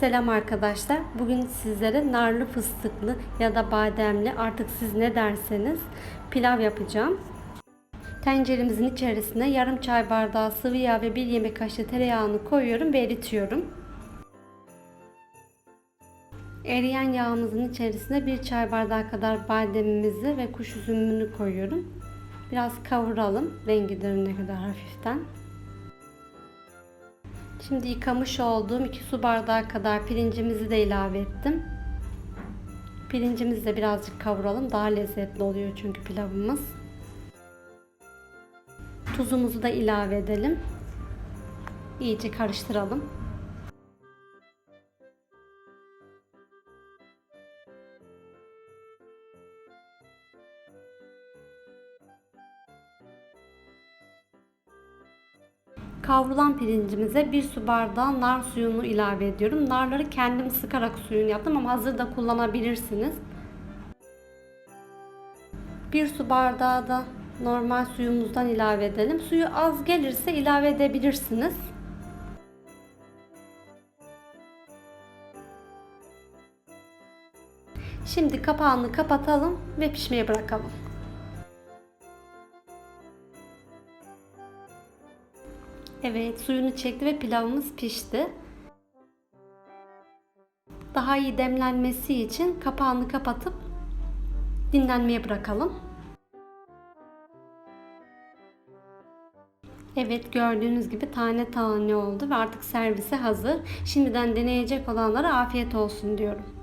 Selam arkadaşlar. Bugün sizlere narlı fıstıklı ya da bademli artık siz ne derseniz pilav yapacağım. Tenceremizin içerisine yarım çay bardağı sıvı yağ ve bir yemek kaşığı tereyağını koyuyorum ve eritiyorum. Eriyen yağımızın içerisine bir çay bardağı kadar bademimizi ve kuş üzümünü koyuyorum. Biraz kavuralım rengi dönene kadar hafiften. Şimdi yıkamış olduğum 2 su bardağı kadar pirincimizi de ilave ettim. Pirincimizi de birazcık kavuralım. Daha lezzetli oluyor çünkü pilavımız. Tuzumuzu da ilave edelim. İyice karıştıralım. Kavrulan pirincimize bir su bardağı nar suyunu ilave ediyorum. Narları kendim sıkarak suyunu yaptım ama hazır da kullanabilirsiniz. Bir su bardağı da normal suyumuzdan ilave edelim. Suyu az gelirse ilave edebilirsiniz. Şimdi kapağını kapatalım ve pişmeye bırakalım. Evet, suyunu çekti ve pilavımız pişti. Daha iyi demlenmesi için kapağını kapatıp dinlenmeye bırakalım. Evet gördüğünüz gibi tane tane oldu ve artık servise hazır. Şimdiden deneyecek olanlara afiyet olsun diyorum.